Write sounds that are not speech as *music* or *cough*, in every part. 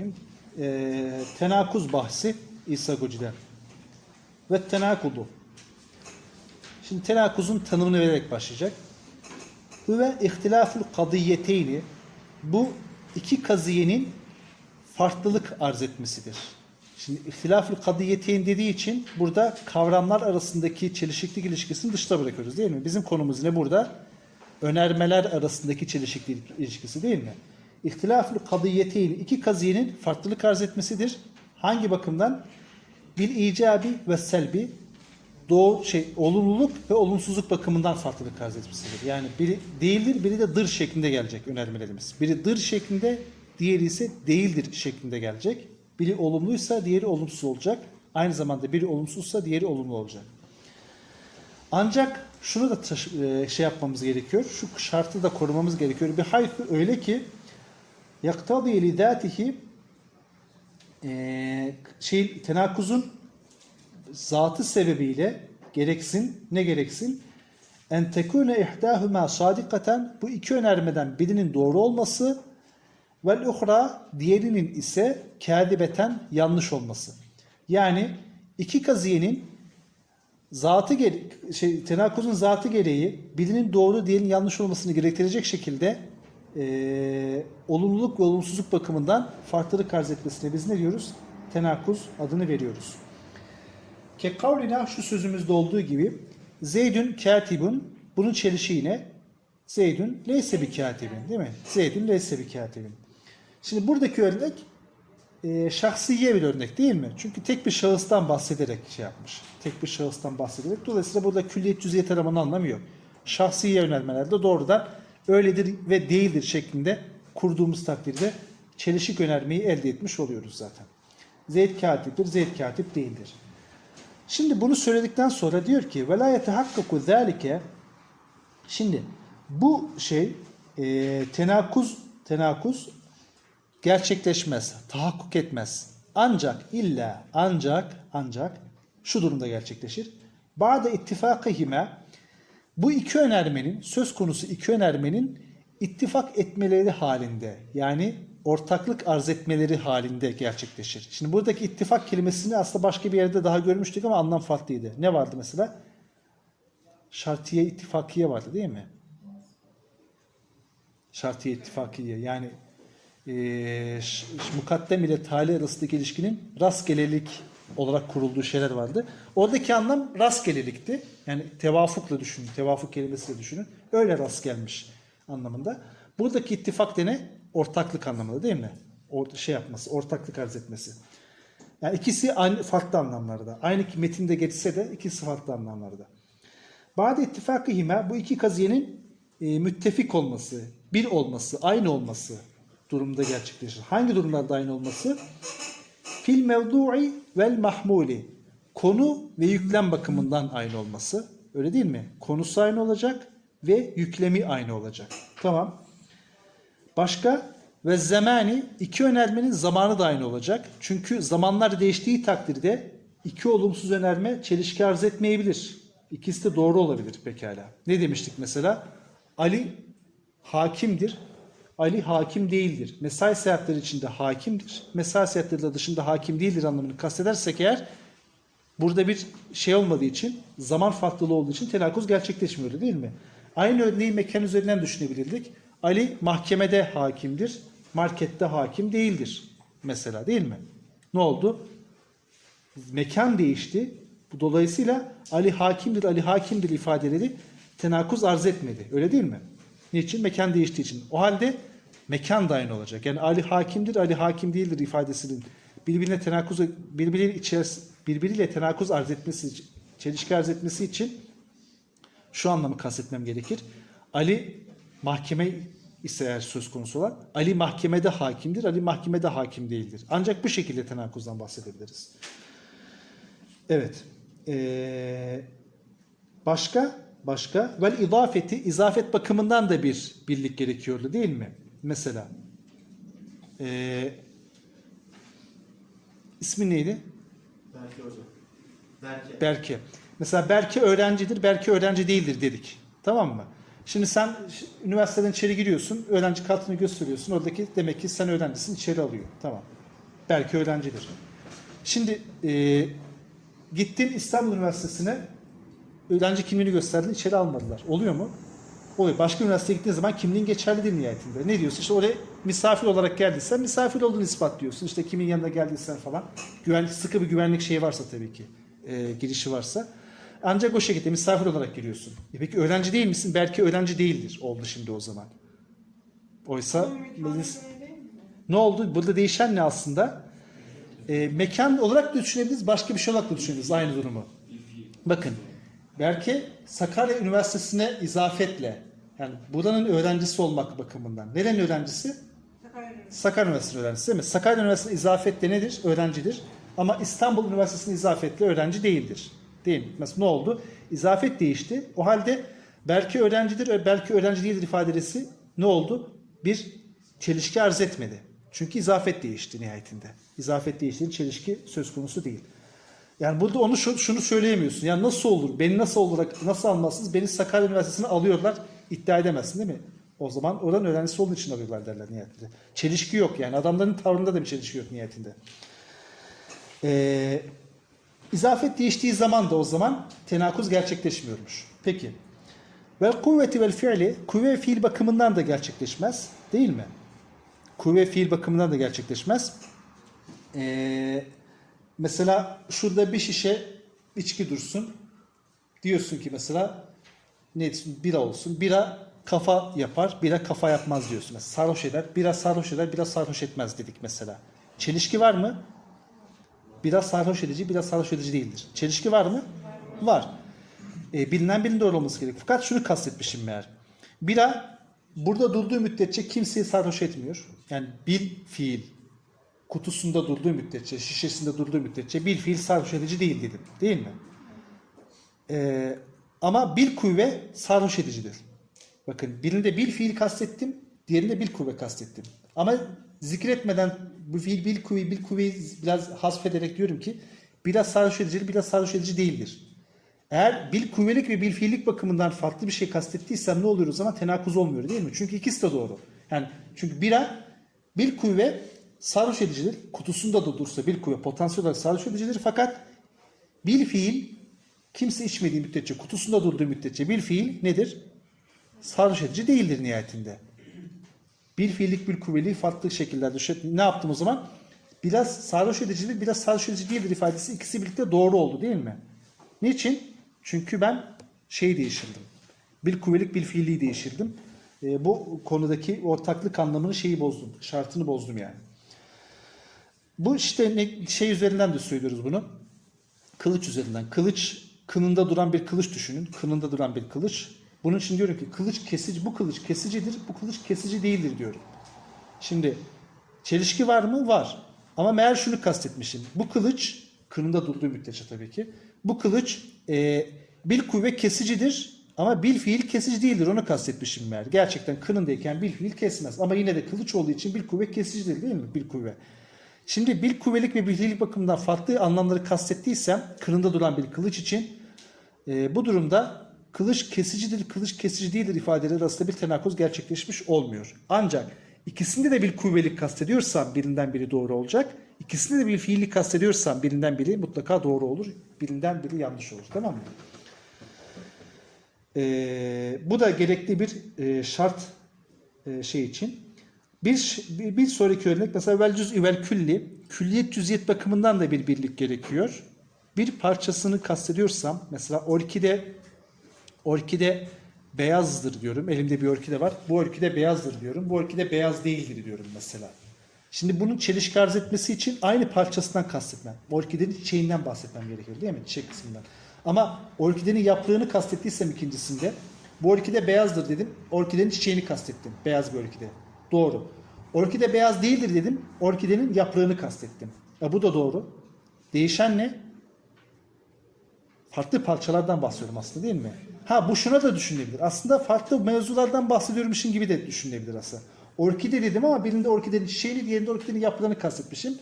Bismillahirrahmanirrahim. Ee, tenakuz bahsi İsa Goci'den. Ve tenakudu. Şimdi tenakuzun tanımını vererek başlayacak. Ve ihtilaful kadiyeteyni bu iki kaziyenin farklılık arz etmesidir. Şimdi ihtilafül kadiyeteyn dediği için burada kavramlar arasındaki çelişiklik ilişkisini dışta bırakıyoruz değil mi? Bizim konumuz ne burada? Önermeler arasındaki çelişiklik ilişkisi değil mi? İhtilafül kadiyeteyn iki kaziyenin farklılık arz etmesidir. Hangi bakımdan? Bil icabi ve selbi doğu şey olumluluk ve olumsuzluk bakımından farklılık arz etmesidir. Yani biri değildir, biri de dır şeklinde gelecek önermelerimiz. Biri dır şeklinde, diğeri ise değildir şeklinde gelecek. Biri olumluysa diğeri olumsuz olacak. Aynı zamanda biri olumsuzsa diğeri olumlu olacak. Ancak şunu da e, şey yapmamız gerekiyor. Şu şartı da korumamız gerekiyor. Bir hayfı öyle ki yaktadi li zatihi şey tenakuzun zatı sebebiyle gereksin ne gereksin en tekune ihdahuma sadikaten bu iki önermeden birinin doğru olması vel uhra diğerinin ise kâdibeten yanlış olması. Yani iki kaziyenin zatı şey tenakuzun zatı gereği birinin doğru diğerinin yanlış olmasını gerektirecek şekilde eee, olumluluk ve olumsuzluk bakımından farklılık arz etmesine biz ne diyoruz? Tenakuz adını veriyoruz. Ke kavlina şu sözümüzde olduğu gibi Zeydün katibun bunun çelişi yine Zeydün leyse bir katibin değil mi? Zeydün leyse bir katibin. Şimdi buradaki örnek e, şahsiye bir örnek değil mi? Çünkü tek bir şahıstan bahsederek şey yapmış. Tek bir şahıstan bahsederek. Dolayısıyla burada külliyet cüziyet aramanın anlamı yok. Şahsiye yönelmelerde doğrudan öyledir ve değildir şeklinde kurduğumuz takdirde çelişik önermeyi elde etmiş oluyoruz zaten. Zeyd katiptir, Zeyd katip değildir. Şimdi bunu söyledikten sonra diyor ki velayete hakkaku zalike şimdi bu şey e, tenakuz tenakuz gerçekleşmez, tahakkuk etmez. Ancak illa ancak ancak şu durumda gerçekleşir. Bazı ittifakihime bu iki önermenin söz konusu iki önermenin ittifak etmeleri halinde yani ortaklık arz etmeleri halinde gerçekleşir. Şimdi buradaki ittifak kelimesini aslında başka bir yerde daha görmüştük ama anlam farklıydı. Ne vardı mesela? Şartiye ittifakiye vardı değil mi? Şartiye ittifakiye yani e, mukaddem ile tali arasındaki ilişkinin rastgelelik olarak kurulduğu şeyler vardı. Oradaki anlam rastgelelikti. Yani tevafukla düşünün. Tevafuk kelimesiyle düşünün. Öyle rast gelmiş anlamında. Buradaki ittifak de ne? Ortaklık anlamında değil mi? O şey yapması, ortaklık arz etmesi. Yani ikisi aynı farklı anlamlarda. Aynı ki metinde geçse de ikisi farklı anlamlarda. Ba'de ittifakihime bu iki kaziyenin e, müttefik olması, bir olması, aynı olması durumda gerçekleşir. Hangi durumlarda aynı olması? Fil mevdu'i vel mahmuli. Konu ve yüklem bakımından aynı olması. Öyle değil mi? Konusu aynı olacak ve yüklemi aynı olacak. Tamam. Başka? Ve zemani iki önermenin zamanı da aynı olacak. Çünkü zamanlar değiştiği takdirde iki olumsuz önerme çelişki arz etmeyebilir. İkisi de doğru olabilir pekala. Ne demiştik mesela? Ali hakimdir. Ali hakim değildir. Mesai seyahatleri içinde hakimdir. Mesai seyahatleri dışında hakim değildir anlamını kastedersek eğer burada bir şey olmadığı için zaman farklılığı olduğu için tenakuz gerçekleşmiyor değil mi? Aynı örneği mekan üzerinden düşünebilirdik. Ali mahkemede hakimdir. Markette hakim değildir. Mesela değil mi? Ne oldu? Mekan değişti. Dolayısıyla Ali hakimdir, Ali hakimdir ifadeleri tenakuz arz etmedi. Öyle değil mi? Niçin? Mekan değiştiği için. O halde mekan da aynı olacak. Yani Ali hakimdir, Ali hakim değildir ifadesinin birbirine tenakuz birbiriyle içeris birbiriyle tenakuz arz etmesi, çelişki arz etmesi için şu anlamı kastetmem gerekir. Ali mahkeme ise eğer söz konusu olan Ali mahkemede hakimdir, Ali mahkemede hakim değildir. Ancak bu şekilde tenakuzdan bahsedebiliriz. Evet. Ee, başka? Başka? Vel izafeti, izafet bakımından da bir birlik gerekiyordu değil mi? Mesela ee, ismi neydi? Belki hocam. Belki. Berke. Mesela Berke öğrencidir, Berke öğrenci değildir dedik. Tamam mı? Şimdi sen üniversiteden içeri giriyorsun, öğrenci kartını gösteriyorsun. Oradaki demek ki sen öğrencisin, içeri alıyor. Tamam. Belki öğrencidir. Şimdi e, gittin İstanbul Üniversitesi'ne öğrenci kimliğini gösterdin içeri almadılar. Oluyor mu? Oluyor. Başka üniversiteye gittiğin zaman kimliğin geçerli değil nihayetinde. Ne diyorsun? İşte oraya misafir olarak geldiysen misafir olduğunu ispatlıyorsun. İşte kimin yanına geldiysen falan. Güvenlik, sıkı bir güvenlik şeyi varsa tabii ki. e, girişi varsa. Ancak o şekilde misafir olarak giriyorsun. E peki öğrenci değil misin? Belki öğrenci değildir. Oldu şimdi o zaman. Oysa biz- ne oldu? Burada değişen ne aslında? E, mekan olarak da düşünebiliriz, başka bir şey olarak da düşünebiliriz aynı durumu. Bakın, belki Sakarya Üniversitesi'ne izafetle, yani buranın öğrencisi olmak bakımından. Nerenin öğrencisi? Sakarya Üniversitesi öğrencisi değil mi? Sakarya Üniversitesi izafetle nedir? Öğrencidir. Ama İstanbul Üniversitesi'nin izafetle öğrenci değildir. Değil mi? Mesela ne oldu? İzafet değişti. O halde belki öğrencidir, belki öğrenci değildir ifadesi ne oldu? Bir çelişki arz etmedi. Çünkü izafet değişti nihayetinde. İzafet değiştiğinde çelişki söz konusu değil. Yani burada onu şu- şunu söyleyemiyorsun. Yani nasıl olur? Beni nasıl olarak nasıl almazsınız? Beni Sakarya Üniversitesi'ne alıyorlar. iddia edemezsin değil mi? O zaman oranın öğrencisi olduğu için alıyorlar derler niyetinde. Çelişki yok yani. Adamların tavrında da bir çelişki yok niyetinde. Ee, izafet değiştiği zaman da o zaman tenakuz gerçekleşmiyormuş. Peki. Vel kuvveti vel fiili kuvve ve fiil bakımından da gerçekleşmez. Değil mi? Kuvve ve fiil bakımından da gerçekleşmez. Ee, mesela şurada bir şişe içki dursun. Diyorsun ki mesela ne diyorsun? Bira olsun. Bira kafa yapar, bira kafa yapmaz diyorsun. Mesela sarhoş eder, bira sarhoş eder, bira sarhoş etmez dedik mesela. Çelişki var mı? Bira sarhoş edici, bira sarhoş edici değildir. Çelişki var mı? Var. E, bilinen birinin doğru olması gerekiyor. Fakat şunu kastetmişim meğer. Bira burada durduğu müddetçe kimseyi sarhoş etmiyor. Yani bir fiil kutusunda durduğu müddetçe, şişesinde durduğu müddetçe bir fiil sarhoş edici değil dedim. Değil mi? Ee, ama bil kuvve sarhoş edicidir. Bakın birinde bil fiil kastettim, diğerinde bil kuvve kastettim. Ama zikretmeden bu fiil bil kuvve, bil kuvveyi biraz hasfederek diyorum ki biraz sarhoş edici, biraz sarhoş edici değildir. Eğer bil kuvvelik ve bil fiillik bakımından farklı bir şey kastettiysem ne oluyor o zaman? Tenakuz olmuyor değil mi? Çünkü ikisi de doğru. Yani çünkü bira bil kuvve sarhoş edicidir. Kutusunda da dursa bil kuvve potansiyel olarak sarhoş edicidir. Fakat bil fiil kimse içmediği müddetçe, kutusunda durduğu müddetçe bil fiil nedir? Sarhoş edici değildir nihayetinde. Bil fiillik, bil kuvveliği farklı şekillerde. Ne yaptım o zaman? Biraz sarhoş edicidir, biraz sarhoş edici değildir ifadesi ikisi birlikte doğru oldu değil mi? Niçin? Çünkü ben şey değiştirdim. Bil kuvvelik, bil fiilliği değiştirdim. E, bu konudaki ortaklık anlamını şeyi bozdum. Şartını bozdum yani. Bu işte ne, şey üzerinden de söylüyoruz bunu. Kılıç üzerinden. Kılıç kınında duran bir kılıç düşünün. Kınında duran bir kılıç. Bunun için diyorum ki kılıç kesici, bu kılıç kesicidir, bu kılıç kesici değildir diyorum. Şimdi çelişki var mı? Var. Ama meğer şunu kastetmişim. Bu kılıç kınında durduğu müddetçe tabii ki. Bu kılıç e, bil kuvve kesicidir ama bil fiil kesici değildir. Onu kastetmişim meğer. Gerçekten kınındayken bil fiil kesmez. Ama yine de kılıç olduğu için bil kuvve kesicidir değil mi? Bil kuvve. Şimdi bil kuvvelik ve bilgilik bakımından farklı anlamları kastettiysem kınında duran bir kılıç için e, bu durumda kılıç kesicidir, kılıç kesici değildir ifadeleri arasında bir tenakuz gerçekleşmiş olmuyor. Ancak ikisinde de bir kuvvelik kastediyorsam birinden biri doğru olacak. İkisinde de bir fiillik kastediyorsam birinden biri mutlaka doğru olur. Birinden biri yanlış olur. Tamam mı? E, bu da gerekli bir e, şart e, şey için. Bir, bir, sonraki örnek mesela vel cüz'ü vel külli. Külliyet cüziyet bakımından da bir birlik gerekiyor. Bir parçasını kastediyorsam mesela orkide orkide beyazdır diyorum. Elimde bir orkide var. Bu orkide beyazdır diyorum. Bu orkide beyaz değildir diyorum mesela. Şimdi bunun çelişki arz etmesi için aynı parçasından kastetmem. Orkidenin çiçeğinden bahsetmem gerekiyor değil mi? Çiçek kısmından. Ama orkidenin yaprağını kastettiysem ikincisinde bu orkide beyazdır dedim. Orkidenin çiçeğini kastettim. Beyaz bir orkide. Doğru. Orkide beyaz değildir dedim. Orkidenin yaprağını kastettim. E bu da doğru. Değişen ne? Farklı parçalardan bahsediyorum aslında değil mi? Ha bu şuna da düşünülebilir. Aslında farklı mevzulardan bahsediyormuşum gibi de düşünülebilir aslında. Orkide dedim ama birinde orkidenin çiçeğini, diğerinde orkidenin yaprağını kastetmişim.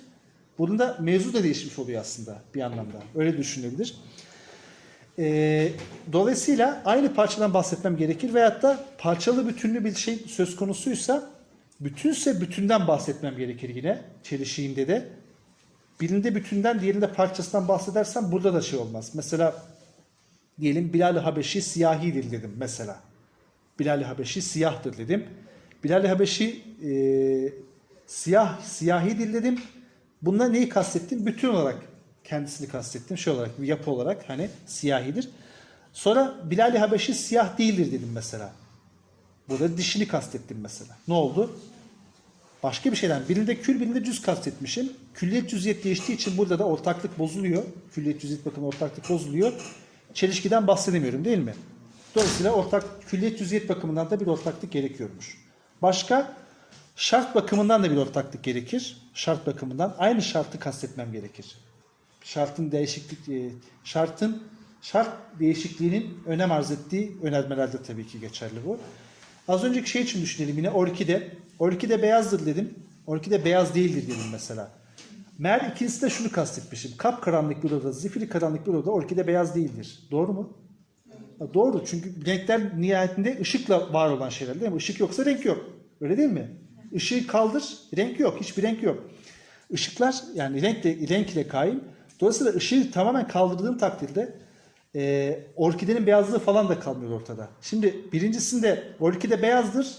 Bunun da mevzu da değişmiş oluyor aslında bir anlamda. Öyle düşünülebilir. Ee, dolayısıyla aynı parçadan bahsetmem gerekir veyahut da parçalı bütünlü bir şey söz konusuysa bütünse bütünden bahsetmem gerekir yine çelişiğinde de. birinde bütünden diğerinde parçasından bahsedersem burada da şey olmaz. Mesela diyelim Bilal-i Habeşi siyahidir dedim mesela. Bilal-i Habeşi siyahtır dedim. Bilal-i Habeşi e, siyah, siyahidir dedim. Bununla neyi kastettim? Bütün olarak kendisini kastettim. Şey olarak, bir yapı olarak hani siyahidir. Sonra Bilal-i Habeşi siyah değildir dedim mesela. Burada dişini kastettim mesela. Ne oldu? Başka bir şeyden. Birinde kül, birinde cüz kastetmişim. Külliyet cüziyet değiştiği için burada da ortaklık bozuluyor. Külliyet cüziyet bakın ortaklık bozuluyor. Çelişkiden bahsedemiyorum değil mi? Dolayısıyla ortak külliyet cüziyet bakımından da bir ortaklık gerekiyormuş. Başka şart bakımından da bir ortaklık gerekir. Şart bakımından aynı şartı kastetmem gerekir. Şartın değişiklik e, şartın şart değişikliğinin önem arz ettiği önermelerde tabii ki geçerli bu. Az önceki şey için düşünelim yine orkide. Orkide beyazdır dedim. Orkide beyaz değildir dedim mesela. Meğer ikincisi de şunu kastetmişim. Kap karanlık bir odada, zifiri karanlık bir odada orkide beyaz değildir. Doğru mu? Ha, Doğru çünkü renkler nihayetinde ışıkla var olan şeyler değil mi? Işık yoksa renk yok. Öyle değil mi? Işığı kaldır, renk yok. Hiçbir renk yok. Işıklar yani renkle, renk ile kaim. Dolayısıyla ışığı tamamen kaldırdığım takdirde e, orkidenin beyazlığı falan da kalmıyor ortada. Şimdi birincisinde orkide beyazdır.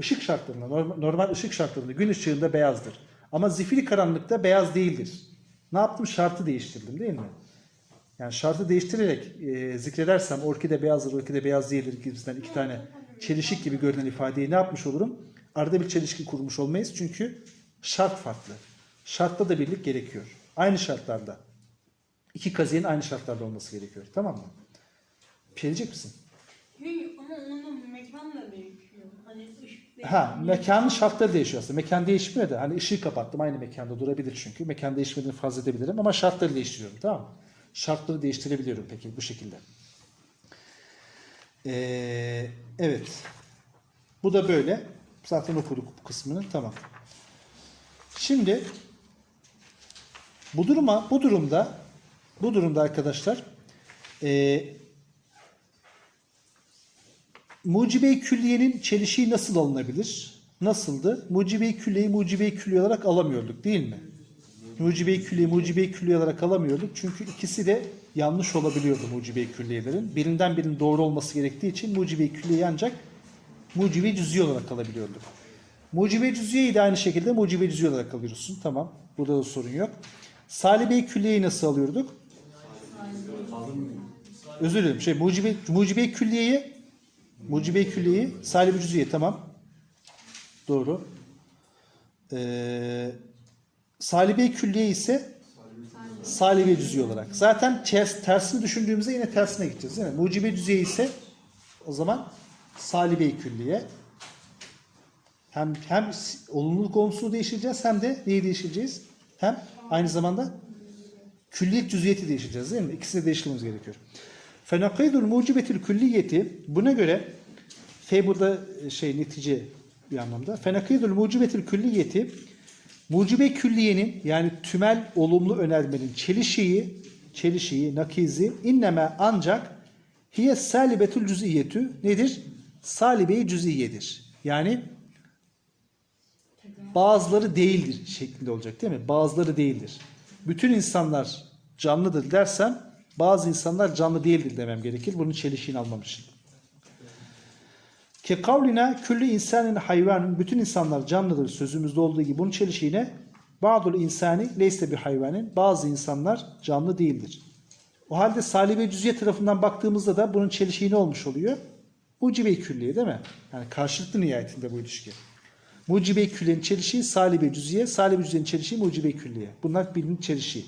ışık şartlarında, normal ışık şartlarında gün ışığında beyazdır. Ama zifiri karanlıkta beyaz değildir. Ne yaptım? Şartı değiştirdim değil mi? Yani şartı değiştirerek e, zikredersem orkide beyazdır, orkide beyaz değildir gibisinden iki tane çelişik gibi görünen ifadeyi ne yapmış olurum? Arada bir çelişki kurmuş olmayız çünkü şart farklı. Şartta da birlik gerekiyor. Aynı şartlarda. İki kaziyenin aynı şartlarda olması gerekiyor. Tamam mı? Bir şey diyecek misin? Yok ama onun mekan da değişiyor. Hani ışık Ha, mekanın şartları değişiyor aslında. Mekan değişmiyor da hani ışığı kapattım aynı mekanda durabilir çünkü. Mekan değişmediğini farz edebilirim ama şartları değiştiriyorum tamam mı? Şartları değiştirebiliyorum peki bu şekilde. Ee, evet. Bu da böyle. Zaten okuduk bu kısmını. Tamam. Şimdi bu duruma bu durumda bu durumda arkadaşlar eee Mucibe-i külliyenin çelişiği nasıl alınabilir? Nasıldı? Mucibe-i külliyeyi mucibe-i külliye olarak alamıyorduk değil mi? Mucibe-i külliye mucibe-i külliye olarak alamıyorduk. Çünkü ikisi de yanlış olabiliyordu mucibe-i külliyelerin. Birinden birinin doğru olması gerektiği için mucibe-i külliyeyi ancak mucibe-i cüz'i olarak alabiliyorduk. Mucibe-i cüz'iyeyi de aynı şekilde mucibe-i cüz'i olarak alıyorsun. Tamam. Burada da sorun yok. Salibe-i külliyeyi nasıl alıyorduk? Özür dilerim. Şey, mucibe, mucibe-i külliyeyi Mucibe-i külliyeyi, salib-i cüziye tamam. Doğru. Ee, salibe-i külliye ise salibe cüziye olarak. Zaten ters, tersini düşündüğümüzde yine tersine gideceğiz değil mi? Mucibe cüziye ise o zaman salibe-i külliye. Hem hem olumluluk olumsuzluğu değiştireceğiz hem de neyi değiştireceğiz? Hem aynı zamanda külliyet cüziyeti değiştireceğiz değil mi? İkisini de değiştirmemiz gerekiyor. Fenakidul mucibetül külliyeti buna göre fe burada şey netice bir anlamda. Fenakidul mucibetül külliyeti mucibe külliyenin yani tümel olumlu önermenin çelişiği çelişiği nakizi inneme ancak hiye salibetül cüziyetü nedir? Salibe-i cüziyedir. Yani bazıları değildir şeklinde olacak değil mi? Bazıları değildir. Bütün insanlar canlıdır dersem bazı insanlar canlı değildir demem gerekir. Bunun çelişiğini almam için. Ki kavline küllü insanın hayvanın bütün insanlar canlıdır sözümüzde olduğu gibi bunun çelişiğine Ba'dul insani leyse bir hayvanın bazı insanlar canlı değildir. O halde salibe cüziye tarafından baktığımızda da bunun çelişiği ne olmuş oluyor? Mucibe-i külliye değil mi? Yani karşılıklı nihayetinde bu ilişki. Mucibe-i külliyenin çelişiği salibe cüziye, salibe cüziyenin çelişiği mucibe-i külliye. Bunlar birbirinin çelişiği.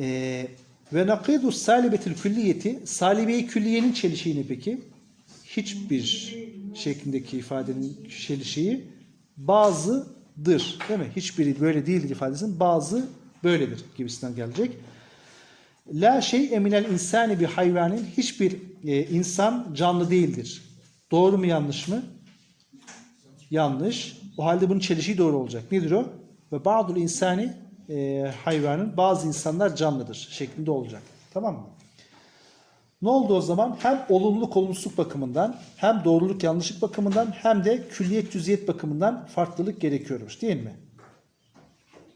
Ee, ve nakidu salibetil külliyeti salibe-i külliyenin çelişiğini peki hiçbir şeklindeki ifadenin çelişiği bazıdır. Değil mi? Hiçbiri böyle değildir ifadesinin bazı böyledir gibisinden gelecek. La şey eminel insani bir hayvanın hiçbir e, insan canlı değildir. Doğru mu yanlış mı? Yanlış. O halde bunun çelişiği doğru olacak. Nedir o? Ve ba'dul insani e, hayvanın bazı insanlar canlıdır şeklinde olacak. Tamam mı? Ne oldu o zaman? Hem olumluluk olumsuzluk bakımından hem doğruluk yanlışlık bakımından hem de külliyet cüziyet bakımından farklılık gerekiyormuş değil mi?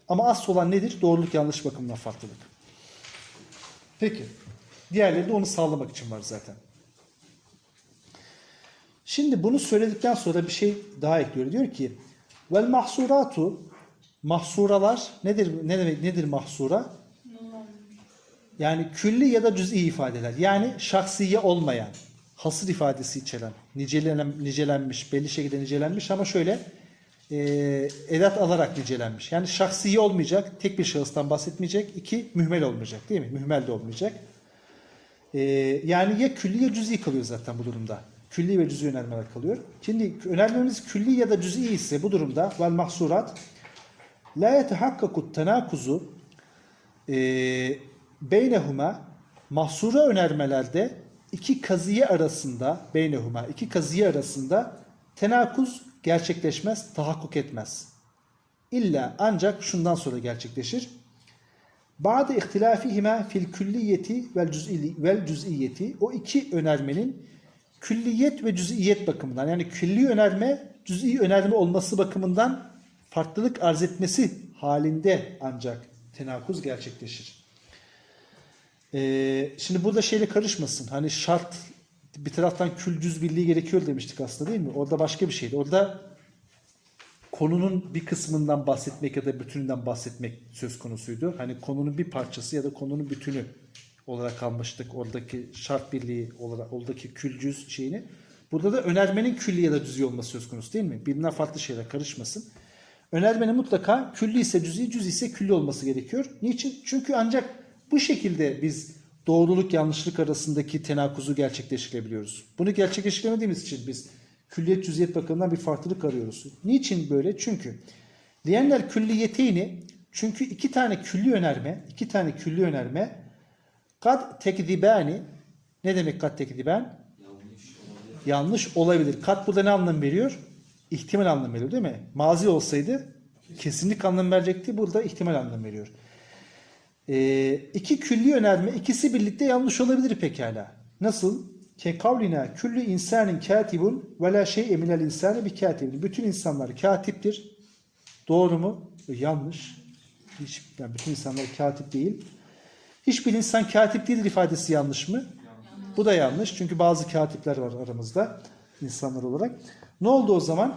Ama asıl olan nedir? Doğruluk yanlış bakımından farklılık. Peki. Diğerleri de onu sağlamak için var zaten. Şimdi bunu söyledikten sonra bir şey daha ekliyor. Diyor ki vel mahsuratu mahsuralar nedir ne demek nedir mahsura? Yani külli ya da cüz'i ifadeler. Yani şahsiye olmayan, hasır ifadesi içeren, nicelen, nicelenmiş, belli şekilde nicelenmiş ama şöyle e, edat alarak nicelenmiş. Yani şahsiye olmayacak, tek bir şahıstan bahsetmeyecek, iki mühmel olmayacak değil mi? Mühmel de olmayacak. E, yani ya külli ya cüz'i kalıyor zaten bu durumda. Külli ve cüz'i önermeler kalıyor. Şimdi önermemiz külli ya da cüz'i ise bu durumda vel mahsurat la yetehakkaku tenakuzu e, beynehuma mahsura önermelerde iki kaziye arasında beynehuma iki kaziye arasında tenakuz gerçekleşmez, tahakkuk etmez. İlla ancak şundan sonra gerçekleşir. Bazı ihtilafihime fil külliyeti vel cüz'i vel cüz'iyeti o iki önermenin külliyet ve cüz'iyet bakımından yani külli önerme cüz'i önerme olması bakımından farklılık arz etmesi halinde ancak tenakuz gerçekleşir. Ee, şimdi burada şeyle karışmasın. Hani şart bir taraftan kül cüz birliği gerekiyor demiştik aslında değil mi? Orada başka bir şeydi. Orada konunun bir kısmından bahsetmek ya da bütününden bahsetmek söz konusuydu. Hani konunun bir parçası ya da konunun bütünü olarak almıştık. Oradaki şart birliği olarak, oradaki kül cüz şeyini. Burada da önermenin külli ya da cüzi olması söz konusu değil mi? Birbirinden farklı şeyler karışmasın. Önermenin mutlaka külli ise cüzi, cüz ise külli olması gerekiyor. Niçin? Çünkü ancak bu şekilde biz doğruluk yanlışlık arasındaki tenakuzu gerçekleştirebiliyoruz. Bunu gerçekleştiremediğimiz için biz külliyet cüziyet bakımından bir farklılık arıyoruz. Niçin böyle? Çünkü diyenler külliyeteyni çünkü iki tane külli önerme, iki tane külli önerme kad tekdibani ne demek kad tekdiben? Yanlış olabilir. Kat burada ne anlam veriyor? İhtimal anlam veriyor değil mi? Mazi olsaydı kesinlik anlam verecekti. Burada ihtimal anlam veriyor. Ee, iki külli önerme ikisi birlikte yanlış olabilir pekala. Nasıl? Ke kavlina küllü insanın katibun ve la şey minel insani bir katibun. Bütün insanlar katiptir. Doğru mu? Yanlış. Hiç, yani bütün insanlar katip değil. Hiçbir insan katip değildir ifadesi yanlış mı? Bu da yanlış. Çünkü bazı katipler var aramızda insanlar olarak. Ne oldu o zaman?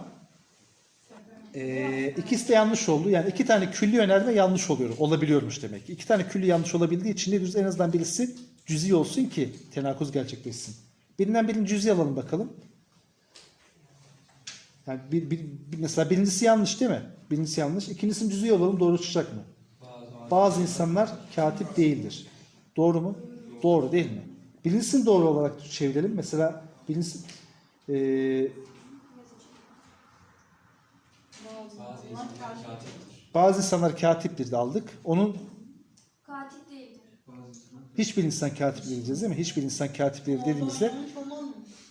Ee, ikisi de yanlış oldu. Yani iki tane külli önerme yanlış oluyor. Olabiliyormuş demek. ki. İki tane külli yanlış olabildiği için ne diyoruz? En azından birisi cüzi olsun ki tenakuz gerçekleşsin. Birinden birini cüzi alalım bakalım. Yani bir, bir, bir- mesela birincisi yanlış değil mi? Birincisi yanlış. İkincisini cüzi alalım doğru çıkacak mı? Bazı insanlar katip değildir. Doğru mu? Doğru değil mi? Birincisini doğru olarak çevirelim. Mesela birincisi eee Bazı insanlar katiptir. bazı insanlar katiptir de aldık. Onun Katil değildir. hiçbir insan katip diyeceğiz değil mi? Hiçbir insan katip değil dediğimizde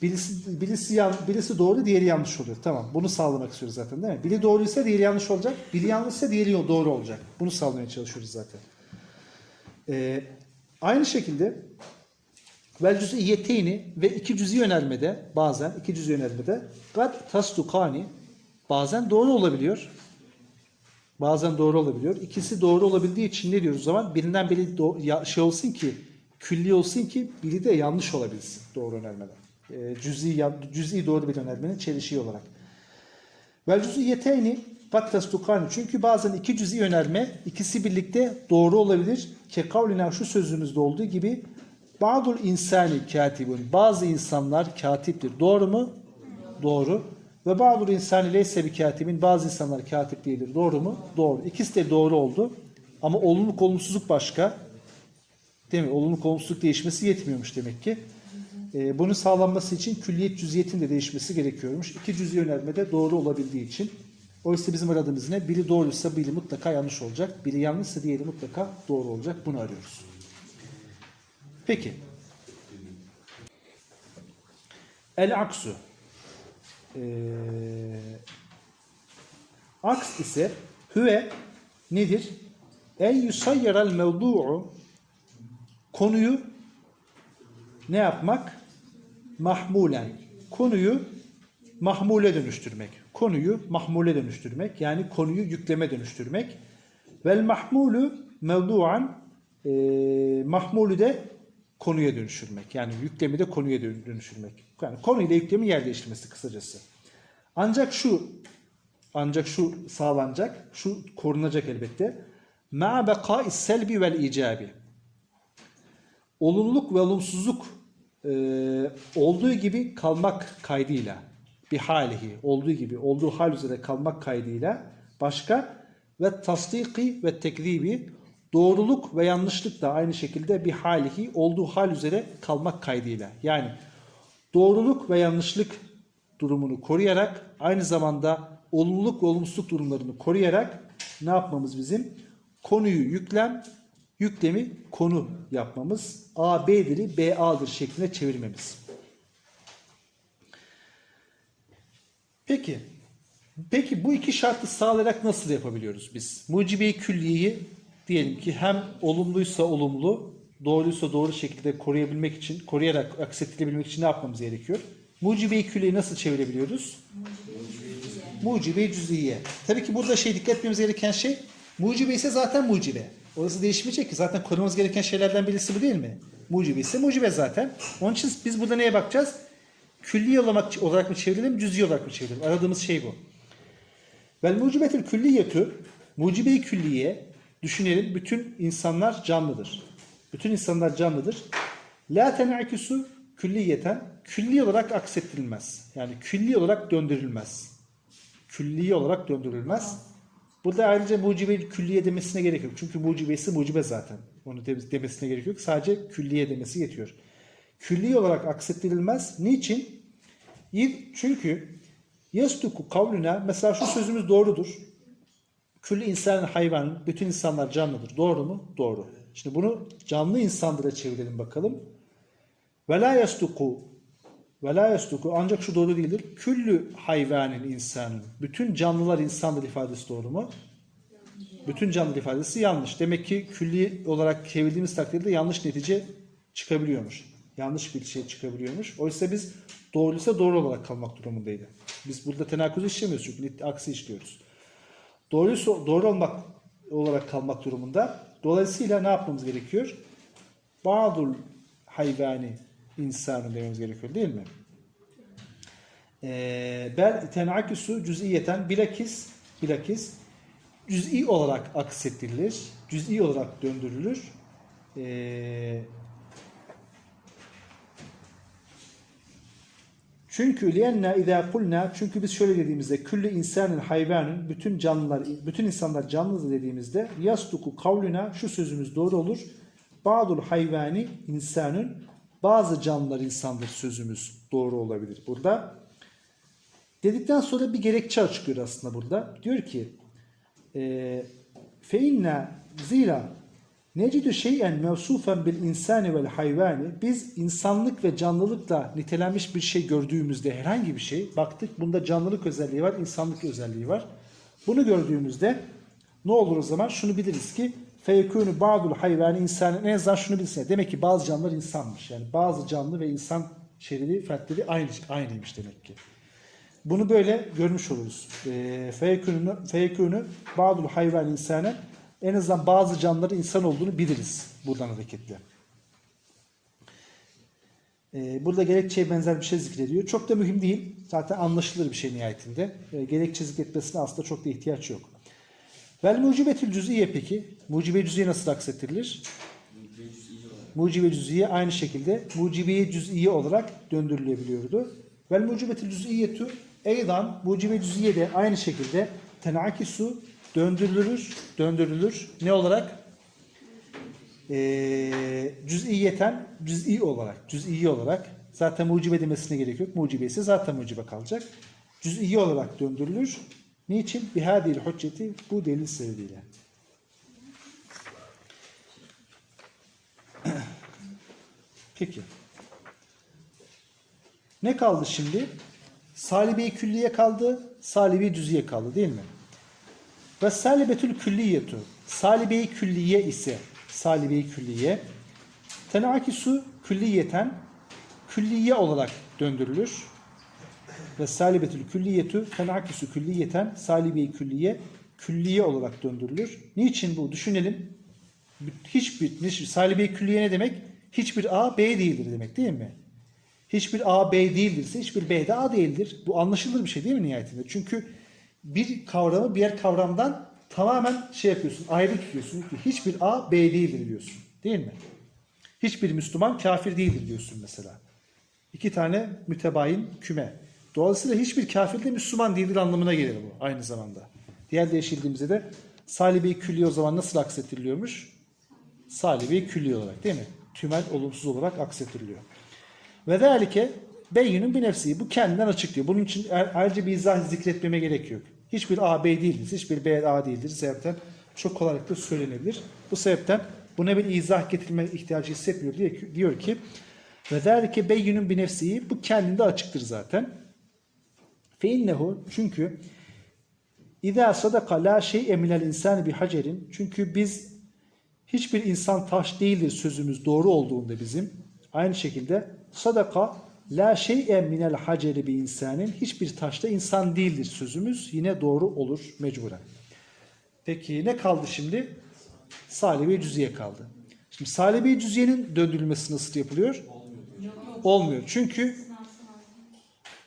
birisi, birisi, yan, birisi doğru diğeri yanlış oluyor. Tamam bunu sağlamak istiyoruz zaten değil mi? Biri doğruysa diğeri yanlış olacak. Biri yanlışsa diğeri doğru olacak. Bunu sağlamaya çalışıyoruz zaten. Ee, aynı şekilde vel cüz'iyeteyni ve iki cüz'i önermede bazen iki cüz'i önermede kad tasdukani bazen doğru olabiliyor. Bazen doğru olabiliyor. İkisi doğru olabildiği için ne diyoruz o zaman? Birinden biri do- ya- şey olsun ki külli olsun ki biri de yanlış olabilsin doğru önermeden. Ee, cüz'i, cüz'i doğru bir önermenin çelişiği olarak. Vel cüz'iyeteyni kad tasdukani çünkü bazen iki cüz'i önerme ikisi birlikte doğru olabilir. Ke kavlina şu sözümüzde olduğu gibi Ba'dul insani katibun. Bazı insanlar katiptir. Doğru mu? Doğru. Ve ba'dul insani leyse bir katibin. Bazı insanlar katip değildir. Doğru mu? Doğru. İkisi de doğru oldu. Ama olumluluk olumsuzluk başka. Değil mi? Olumluluk olumsuzluk değişmesi yetmiyormuş demek ki. Ee, bunun sağlanması için külliyet cüziyetin de değişmesi gerekiyormuş. İki cüzi önermede doğru olabildiği için. Oysa bizim aradığımız ne? Biri doğruysa biri mutlaka yanlış olacak. Biri yanlışsa diğeri mutlaka doğru olacak. Bunu arıyoruz. Peki. El aksu. Ee, aks ise hüve nedir? En yusayyaral mevdu'u konuyu ne yapmak? Mahmulen. Konuyu mahmule dönüştürmek. Konuyu mahmule dönüştürmek. Yani konuyu yükleme dönüştürmek. Vel mahmulu mevduan e, mahmulü de konuya dönüştürmek. Yani yüklemi de konuya dön- dönüştürmek. Yani konuyla yüklemi yer değiştirmesi kısacası. Ancak şu ancak şu sağlanacak, şu korunacak elbette. Ma beqa'is selbi vel icabi. Olumluluk ve olumsuzluk e, olduğu gibi kalmak kaydıyla bir halihi olduğu gibi olduğu hal üzere kalmak kaydıyla başka ve tasdiki ve tekzibi doğruluk ve yanlışlık da aynı şekilde bir halihi olduğu hal üzere kalmak kaydıyla yani doğruluk ve yanlışlık durumunu koruyarak aynı zamanda olumluluk ve olumsuzluk durumlarını koruyarak ne yapmamız bizim? Konuyu yüklem, yüklemi konu yapmamız. A B'dir, B A'dır şeklinde çevirmemiz. Peki. Peki bu iki şartı sağlayarak nasıl yapabiliyoruz biz? Mucibe-i külliyeyi diyelim ki hem olumluysa olumlu, doğruysa doğru şekilde koruyabilmek için, koruyarak aksettirebilmek için ne yapmamız gerekiyor? Mucibe-i külliyeyi nasıl çevirebiliyoruz? Mucibe-i cüziye. Tabii ki burada şey dikkat etmemiz gereken şey, mucibe ise zaten mucibe. Orası değişmeyecek ki. Zaten korumamız gereken şeylerden birisi bu değil mi? Mucibe ise mucibe zaten. Onun için biz burada neye bakacağız? Külli olarak, olarak mı çevirelim, cüzi olarak mı çevirelim? Aradığımız şey bu. Vel mucibetül külliyetü mucibe-i külliye düşünelim bütün insanlar canlıdır. Bütün insanlar canlıdır. La ten'akisu külliyeten külli olarak aksettirilmez. Yani külli olarak döndürülmez. Külli olarak döndürülmez. Burada ayrıca mucibe külliye demesine gerek yok. Çünkü mucibesi mucibe zaten. Onu de- demesine gerek yok. Sadece külliye demesi yetiyor. Külli olarak aksettirilmez. Niçin? Çünkü Yestuku kavlüne mesela şu sözümüz doğrudur. Külli insan hayvan, bütün insanlar canlıdır. Doğru mu? Doğru. Şimdi bunu canlı insandıra çevirelim bakalım. Ve la yestuku ve la yestuku ancak şu doğru değildir. Küllü hayvanin insanın. Bütün canlılar insandır ifadesi doğru mu? Bütün canlı ifadesi yanlış. Demek ki külli olarak çevirdiğimiz takdirde yanlış netice çıkabiliyormuş. Yanlış bir şey çıkabiliyormuş. Oysa biz doğruysa doğru olarak kalmak durumundaydı. Biz burada tenakuz işlemiyoruz çünkü aksi işliyoruz. Doğruysa doğru olmak olarak kalmak durumunda. Dolayısıyla ne yapmamız gerekiyor? Ba'dul hayvani insanı dememiz gerekiyor değil mi? Ee, bel tenaküsü cüz'iyeten bilakis bilakis cüz'i olarak aksettirilir. Cüz'i olarak döndürülür. Ee, çünkü liyenna izâ kulna çünkü biz şöyle dediğimizde küllü insanın hayvanın bütün canlılar bütün insanlar canlıdır dediğimizde yastuku kavluna şu sözümüz doğru olur. Ba'dul hayvani insanın bazı canlılar insandır sözümüz doğru olabilir burada. Dedikten sonra bir gerekçe açıklıyor aslında burada. Diyor ki fe inna zira necidü şeyen mevsufen bil insani vel hayvani biz insanlık ve canlılıkla nitelenmiş bir şey gördüğümüzde herhangi bir şey baktık bunda canlılık özelliği var insanlık özelliği var. Bunu gördüğümüzde ne olur o zaman şunu biliriz ki feyekûnü ba'dul hayvani insanın en azından şunu bilsin. Demek ki bazı canlılar insanmış. Yani bazı canlı ve insan şeridi fertleri aynı, aynıymış demek ki. Bunu böyle görmüş oluruz. Ee, Feyekûnü ba'dul hayvan insanı en azından bazı canlıların insan olduğunu biliriz buradan hareketle. Ee, burada gerekçeye benzer bir şey zikrediyor. Çok da mühim değil. Zaten anlaşılır bir şey nihayetinde. Ee, gerekçe zikretmesine aslında çok da ihtiyaç yok. Vel mucibetül cüz'iye peki? Mucibe cüz'iye nasıl aksetirilir? Mucibe cüz'iye aynı şekilde mucibe cüz'iye olarak döndürülebiliyordu. Vel mucibetül cüz'iyetu eydan mucibe cüz'iye de aynı şekilde tenakisu döndürülür, döndürülür. Ne olarak? Ee, cüz'iyeten cüz'i olarak, cüz'i olarak zaten mucibe demesine gerek yok. Mucibe ise zaten mucibe kalacak. Cüz'i olarak döndürülür. Niçin? Bihadil hücceti bu delil sebebiyle. *clears throat* Peki. Ne kaldı şimdi? Salibe-i külliye kaldı, salibe-i cüziye kaldı değil mi? Ve salibetül külliyetu. Salibe-i külliye ise salibe-i külliye tenakisu külliyeten külliye olarak döndürülür. Ve salibetül külliyetu tenakisu külliyeten salibe-i külliye külliye olarak döndürülür. Niçin bu? Düşünelim. Hiçbir, hiçbir salibe külliye ne demek? Hiçbir A B değildir demek değil mi? Hiçbir A B değildirse hiçbir B de A değildir. Bu anlaşılır bir şey değil mi nihayetinde? Çünkü bir kavramı diğer kavramdan tamamen şey yapıyorsun, ayrı tutuyorsun. Hiçbir A B değildir diyorsun. Değil mi? Hiçbir Müslüman kafir değildir diyorsun mesela. İki tane mütebayin küme. Dolayısıyla hiçbir kafir de Müslüman değildir anlamına gelir bu aynı zamanda. Diğer değişildiğimizde de salibe-i külliye o zaman nasıl aksettiriliyormuş? Salibe-i külliye olarak değil mi? Tümel olumsuz olarak aksettiriliyor. Ve zâlike beyyünün bir nefsi. Bu kendinden açıklıyor. Bunun için a- ayrıca bir izah zikretmeme gerek yok. Hiçbir A B değildir. Hiçbir B A değildir. Sebepten çok kolaylıkla söylenebilir. Bu sebepten buna bir izah getirme ihtiyacı hissetmiyor diye diyor ki ve zâlike beyyünün bir nefsi. Bu kendinde açıktır zaten. Fe innehu çünkü İzâ sadaka la şey'e minel insani bi hacerin. Çünkü biz hiçbir insan taş değildir sözümüz doğru olduğunda bizim. Aynı şekilde sadaka la şey'e minel haceri bi insanin. Hiçbir taşta insan değildir sözümüz yine doğru olur mecburen. Peki ne kaldı şimdi? Salibe cüziye kaldı. Şimdi salibe cüziyenin döndürülmesi nasıl yapılıyor? Olmuyor. Çünkü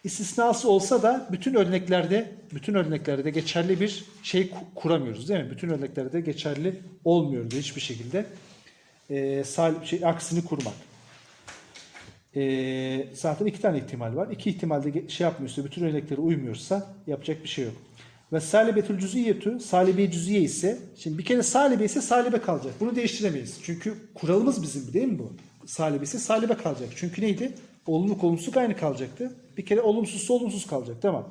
istisnası olsa da bütün örneklerde bütün örneklerde geçerli bir şey ku- kuramıyoruz değil mi? Bütün örneklerde geçerli olmuyor hiçbir şekilde e, sal, şey, aksini kurmak. E, zaten iki tane ihtimal var. İki ihtimalde şey yapmıyorsa, bütün örneklere uymuyorsa yapacak bir şey yok. Ve salibetül cüziyetu, salibe cüziye ise, şimdi bir kere salibe ise salibe kalacak. Bunu değiştiremeyiz. Çünkü kuralımız bizim değil mi bu? Salibe ise salibe kalacak. Çünkü neydi? Olumlu olumsuz aynı kalacaktı. Bir kere olumsuzsa olumsuz kalacak. Tamam.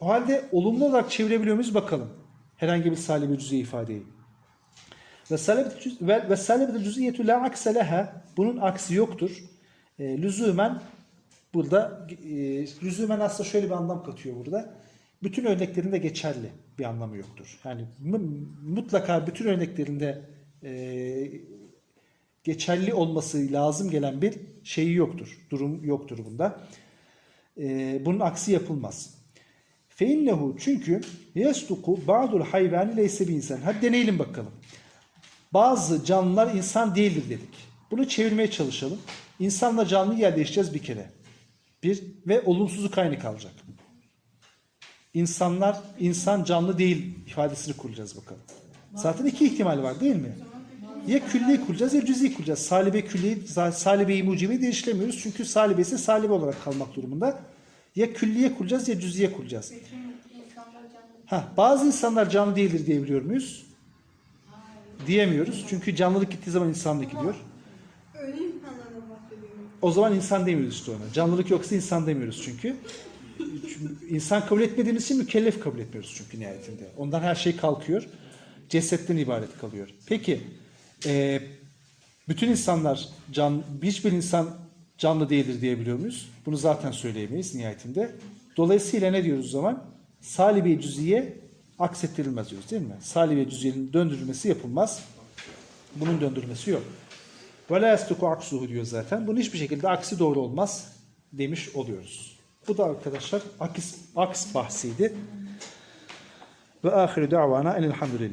O halde olumlu olarak çevirebiliyor muyuz bakalım. Herhangi bir salibe cüziye ifadeyi. Ve salibetül cüziyetü la akse leha. Bunun aksi yoktur. E, lüzumen burada e, lüzumen aslında şöyle bir anlam katıyor burada. Bütün örneklerinde geçerli bir anlamı yoktur. Yani mu- mutlaka bütün örneklerinde e, geçerli olması lazım gelen bir şeyi yoktur. Durum yoktur bunda. E, bunun aksi yapılmaz. Feinnehu çünkü yestuku ba'dul hayvani leyse bir insan. Hadi deneyelim bakalım. Bazı canlılar insan değildir dedik. Bunu çevirmeye çalışalım. İnsanla canlı yer değişeceğiz bir kere. Bir ve olumsuzluk aynı kalacak. İnsanlar insan canlı değil ifadesini kuracağız bakalım. Zaten iki ihtimal var değil mi? Ya külli kuracağız ya cüzi kuracağız. Salibe külli, salibe-i mucibeyi değiştiremiyoruz. Çünkü salibe ise salibe olarak kalmak durumunda. Ya külliye kuracağız ya cüziye kuracağız. Ha, bazı insanlar canlı değildir diyebiliyor muyuz? Diyemiyoruz. Çünkü canlılık gittiği zaman insanlık gidiyor. O zaman insan demiyoruz işte ona. Canlılık yoksa insan demiyoruz çünkü. Çünkü insan kabul etmediğimiz için mükellef kabul etmiyoruz çünkü nihayetinde. Ondan her şey kalkıyor. Cesetten ibaret kalıyor. Peki e, bütün insanlar can, hiçbir insan canlı değildir diyebiliyor muyuz? Bunu zaten söyleyemeyiz nihayetinde. Dolayısıyla ne diyoruz o zaman? Salibe cüziye aksettirilmez diyoruz değil mi? Salibe cüziyenin döndürülmesi yapılmaz. Bunun döndürülmesi yok. Ve la yastuku aksuhu diyor zaten. Bunun hiçbir şekilde aksi doğru olmaz demiş oluyoruz. Bu da arkadaşlar aks, aks bahsiydi. Ve ahiru davana enelhamdülillah.